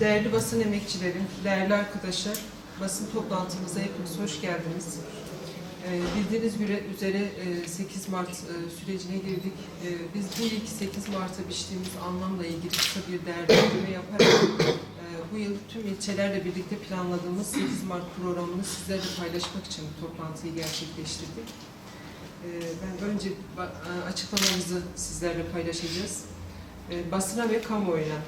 Değerli basın emekçileri, değerli arkadaşlar, basın toplantımıza hepiniz hoş geldiniz. Ee, Bildiğiniz üzere e, 8 Mart e, sürecine girdik. E, Biz bu ilk 8 Mart'a biçtiğimiz anlamla ilgili kısa bir değerlendirme yaparak e, bu yıl tüm ilçelerle birlikte planladığımız 8 Mart programını sizlerle paylaşmak için toplantıyı gerçekleştirdik. E, Ben önce e, açıklamamızı sizlerle paylaşacağız. E, Basına ve kamuoyuna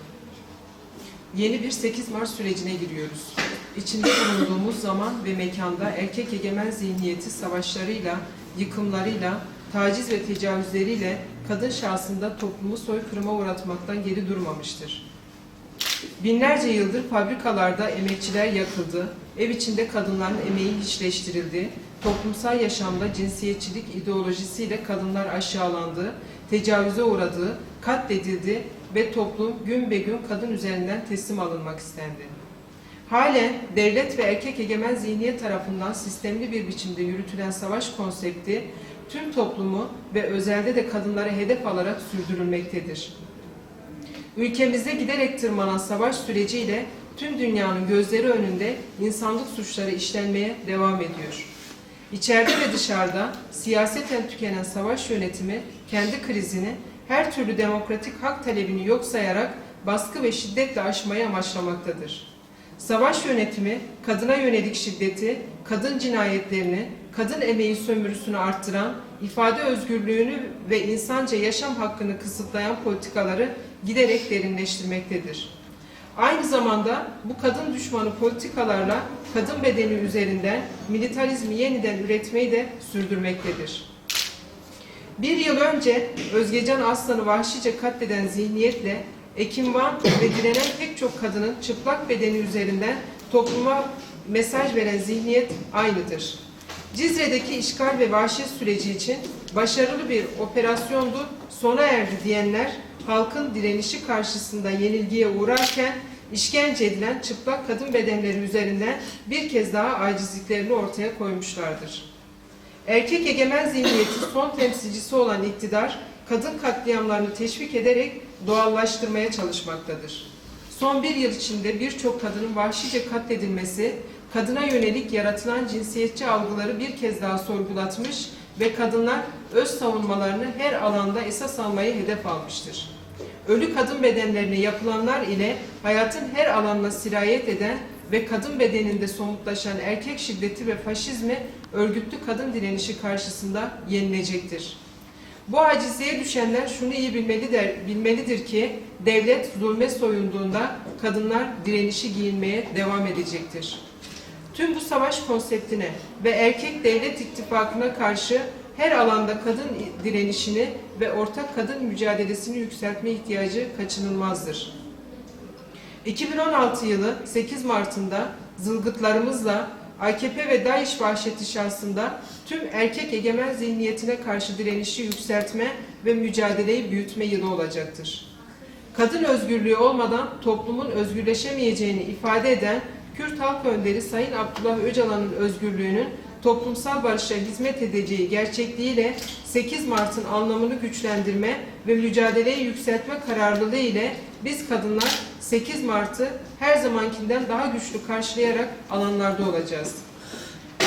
yeni bir 8 Mart sürecine giriyoruz. İçinde bulunduğumuz zaman ve mekanda erkek egemen zihniyeti savaşlarıyla, yıkımlarıyla, taciz ve tecavüzleriyle kadın şahsında toplumu soykırıma uğratmaktan geri durmamıştır. Binlerce yıldır fabrikalarda emekçiler yakıldı, ev içinde kadınların emeği hiçleştirildi, toplumsal yaşamda cinsiyetçilik ideolojisiyle kadınlar aşağılandı, tecavüze uğradı, katledildi ve toplum gün be gün kadın üzerinden teslim alınmak istendi. Halen devlet ve erkek egemen zihniyet tarafından sistemli bir biçimde yürütülen savaş konsepti tüm toplumu ve özelde de kadınları hedef alarak sürdürülmektedir. Ülkemizde giderek tırmanan savaş süreciyle tüm dünyanın gözleri önünde insanlık suçları işlenmeye devam ediyor. İçeride ve dışarıda siyaseten tükenen savaş yönetimi kendi krizini her türlü demokratik hak talebini yok sayarak baskı ve şiddetle aşmayı amaçlamaktadır. Savaş yönetimi kadına yönelik şiddeti, kadın cinayetlerini, kadın emeği sömürüsünü arttıran, ifade özgürlüğünü ve insanca yaşam hakkını kısıtlayan politikaları giderek derinleştirmektedir. Aynı zamanda bu kadın düşmanı politikalarla kadın bedeni üzerinden militarizmi yeniden üretmeyi de sürdürmektedir. Bir yıl önce Özgecan Aslan'ı vahşice katleden zihniyetle Ekim Van ve direnen pek çok kadının çıplak bedeni üzerinden topluma mesaj veren zihniyet aynıdır. Cizre'deki işgal ve vahşet süreci için başarılı bir operasyondu, sona erdi diyenler halkın direnişi karşısında yenilgiye uğrarken işkence edilen çıplak kadın bedenleri üzerinden bir kez daha acizliklerini ortaya koymuşlardır. Erkek egemen zihniyeti son temsilcisi olan iktidar, kadın katliamlarını teşvik ederek doğallaştırmaya çalışmaktadır. Son bir yıl içinde birçok kadının vahşice katledilmesi, kadına yönelik yaratılan cinsiyetçi algıları bir kez daha sorgulatmış ve kadınlar öz savunmalarını her alanda esas almayı hedef almıştır. Ölü kadın bedenlerine yapılanlar ile hayatın her alanına sirayet eden ve kadın bedeninde somutlaşan erkek şiddeti ve faşizmi örgütlü kadın direnişi karşısında yenilecektir. Bu acizliğe düşenler şunu iyi bilmelidir, bilmelidir ki devlet zulme soyunduğunda kadınlar direnişi giyinmeye devam edecektir. Tüm bu savaş konseptine ve erkek devlet ittifakına karşı her alanda kadın direnişini ve ortak kadın mücadelesini yükseltme ihtiyacı kaçınılmazdır. 2016 yılı 8 Mart'ında zılgıtlarımızla AKP ve DAEŞ vahşeti şahsında tüm erkek egemen zihniyetine karşı direnişi yükseltme ve mücadeleyi büyütme yılı olacaktır. Kadın özgürlüğü olmadan toplumun özgürleşemeyeceğini ifade eden Kürt Halk Önderi Sayın Abdullah Öcalan'ın özgürlüğünün toplumsal barışa hizmet edeceği gerçekliğiyle 8 Mart'ın anlamını güçlendirme ve mücadeleyi yükseltme kararlılığı ile biz kadınlar 8 Mart'ı her zamankinden daha güçlü karşılayarak alanlarda olacağız.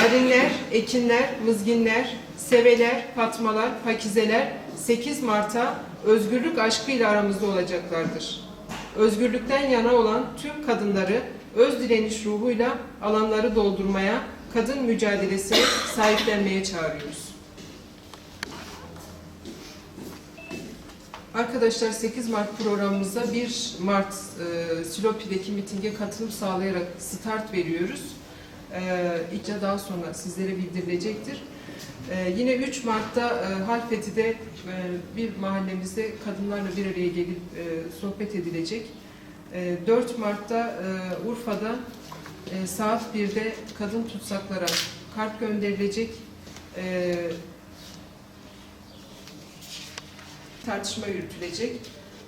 Arinler, ekinler, mızginler, seveler, fatmalar, pakizeler 8 Mart'a özgürlük aşkıyla aramızda olacaklardır. Özgürlükten yana olan tüm kadınları öz direniş ruhuyla alanları doldurmaya, kadın mücadelesine sahiplenmeye çağırıyoruz. Arkadaşlar 8 Mart programımıza 1 Mart e, Silopi'deki mitinge katılım sağlayarak start veriyoruz. E, İlkçe daha sonra sizlere bildirilecektir. E, yine 3 Mart'ta e, Halfeti'de e, bir mahallemizde kadınlarla bir araya gelip e, sohbet edilecek. E, 4 Mart'ta e, Urfa'da e, saat 1'de kadın tutsaklara kart gönderilecek. E, tartışma yürütülecek.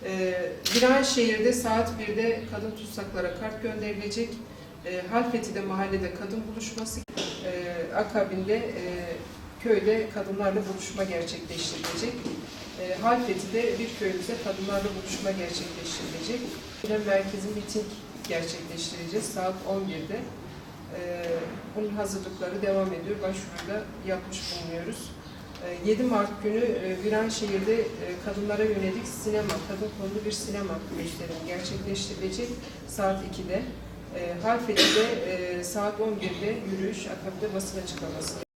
E, Viranşehir'de saat 1'de kadın tutsaklara kart gönderilecek. E, Halfeti'de mahallede kadın buluşması, e, akabinde köyde kadınlarla buluşma gerçekleştirilecek. Halfeti'de bir köyümüzde kadınlarla buluşma gerçekleştirilecek. Merkezi miting gerçekleştireceğiz saat 11'de. Ee, bunun hazırlıkları devam ediyor. Başvuruyu da yapmış bulunuyoruz. Ee, 7 Mart günü e, Viranşehir'de e, kadınlara yönelik sinema, kadın konulu bir sinema gösterimi gerçekleştirilecek saat 2'de. E, Harfeli'de e, saat 11'de yürüyüş, akabinde basın açıklaması